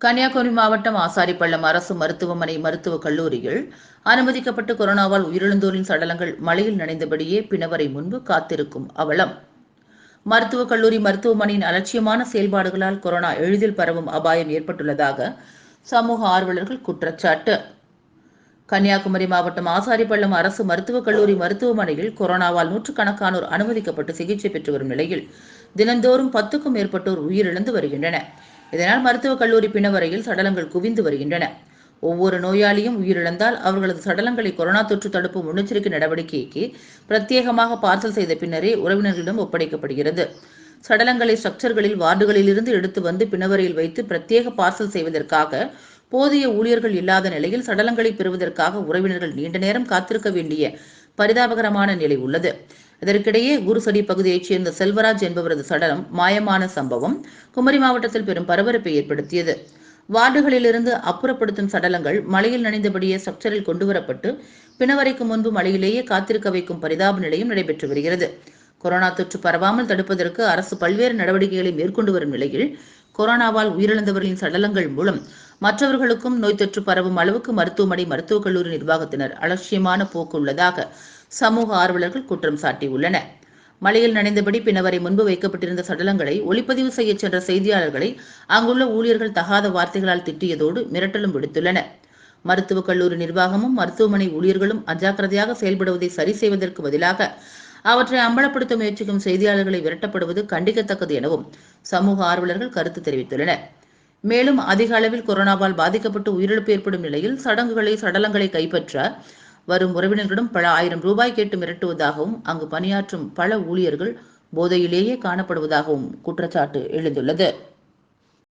கன்னியாகுமரி மாவட்டம் ஆசாரிப்பள்ளம் அரசு மருத்துவமனை மருத்துவக் கல்லூரியில் அனுமதிக்கப்பட்டு கொரோனாவால் உயிரிழந்தோரின் சடலங்கள் மழையில் நனைந்தபடியே பிணவரை முன்பு காத்திருக்கும் அவலம். மருத்துவக் கல்லூரி மருத்துவமனையின் அலட்சியமான செயல்பாடுகளால் கொரோனா எளிதில் பரவும் அபாயம் ஏற்பட்டுள்ளதாக சமூக ஆர்வலர்கள் குற்றச்சாட்டு. கன்னியாகுமரி மாவட்டம் ஆசாரிப்பள்ளம் அரசு மருத்துவக் கல்லூரி மருத்துவமனையில் கொரோனாவால் நூற்றுக்கணக்கானோர் அனுமதிக்கப்பட்டு சிகிச்சை பெற்று வரும் நிலையில் தினந்தோறும் பத்துக்கும் மேற்பட்டோர் உயிரிழந்து வருகின்றனர். இதனால் மருத்துவக் கல்லூரி பிணவரையில் சடலங்கள் குவிந்து வருகின்றன. ஒவ்வொரு நோயாளியும் உயிரிழந்தால் அவர்களது சடலங்களை கொரோனா தொற்று தடுப்பு முன்னெச்சரிக்கை நடவடிக்கைக்கு பிரத்யேகமாக பார்சல் செய்த பின்னரே உறவினர்களிடம் ஒப்படைக்கப்படுகிறது. சடலங்களை ஸ்ட்ரக்சர்களில் வார்டுகளிலிருந்து எடுத்து வந்து பிணவரையில் வைத்து பிரத்யேக பார்சல் செய்வதற்காக போதிய ஊழியர்கள் இல்லாத நிலையில் சடலங்களை பெறுவதற்காக உறவினர்கள் நீண்ட நேரம் காத்திருக்க வேண்டிய பரிதாபகரமான நிலை உள்ளது. இதற்கிடையே குருசடி பகுதியைச் சேர்ந்த செல்வராஜ் என்பவரது சடலம் மாயமான சம்பவம் குமரி மாவட்டத்தில் பெரும் பரபரப்பை ஏற்படுத்தியது. வார்டுகளிலிருந்து அப்புறப்படுத்தும் சடலங்கள் மலையில் நனைந்தபடியே ஸ்ட்ரக்சரில் கொண்டுவரப்பட்டு பிணவரைக்கு முன்பு மலையிலேயே காத்திருக்க வைக்கும் பரிதாப நிலையும் நடைபெற்று வருகிறது. கொரோனா தொற்று பரவாமல் தடுப்பதற்கு அரசு பல்வேறு நடவடிக்கைகளை மேற்கொண்டு வரும் நிலையில் கொரோனாவால் உயிரிழந்தவர்களின் சடலங்கள் மூலம் மற்றவர்களுக்கும் நோய் தொற்று பரவும் அளவுக்கு மருத்துவமனை மருத்துவக் கல்லூரி நிர்வாகத்தினர் அலட்சியமான போக்கு உள்ளதாக சமூக ஆர்வலர்கள் குற்றம் சாட்டியுள்ளனர். மழையில் நனைந்தபடி பின்னவரை முன்பு வைக்கப்பட்டிருந்த சடலங்களை ஒளிப்பதிவு செய்ய சென்ற செய்தியாளர்களை அங்குள்ள ஊழியர்கள் தகாத வார்த்தைகளால் திட்டியதோடு மிரட்டலும் விடுத்துள்ளனர். மருத்துவக் கல்லூரி நிர்வாகமும் மருத்துவமனை ஊழியர்களும் அஜாக்கிரதையாக செயல்படுவதை சரி செய்வதற்கு பதிலாக அவற்றை அம்பலப்படுத்த முயற்சிக்கும் செய்தியாளர்களை விரட்டப்படுவது கண்டிக்கத்தக்கது எனவும் சமூக ஆர்வலர்கள் கருத்து தெரிவித்துள்ளனர். மேலும் அதிக அளவில் கொரோனாவால் பாதிக்கப்பட்டு உயிரிழப்பு ஏற்படும் நிலையில் சடங்குகளை சடலங்களை கைப்பற்ற வரும் உறவினர்களிடம் பல ஆயிரம் ரூபாய் கேட்டு மிரட்டுவதாகவும் அங்கு பணியாற்றும் பல ஊழியர்கள் போதையிலேயே காணப்படுவதாகவும் குற்றச்சாட்டு எழுந்துள்ளது.